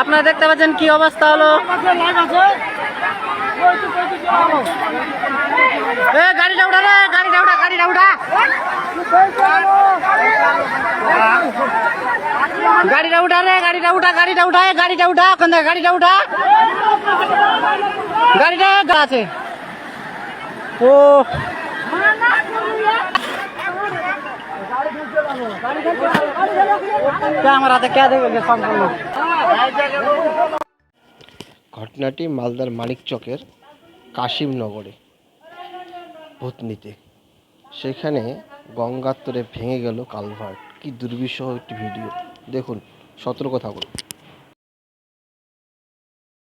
আপনারা দেখতে পাচ্ছেন কি অবস্থা হলো? গাড়িটা উঠা রে গাড়িটা উঠা গাড়িটা উঠা। গাড়িটা উঠা রে, গাড়িটা উঠা গাড়িটা উঠা গাড়িটা উঠা, ওখান থেকে গাড়িটা উঠা। গাড়িটা আছে। ও। আমার ঘটনাটি মালদার মানিকচকের কাশিমনগরে ভূতনিতে সেখানে গঙ্গার তরে ভেঙে গেল কালভার্ট। কি দুর্বিষহ একটি ভিডিও। দেখুন সতর্ক থাকুন।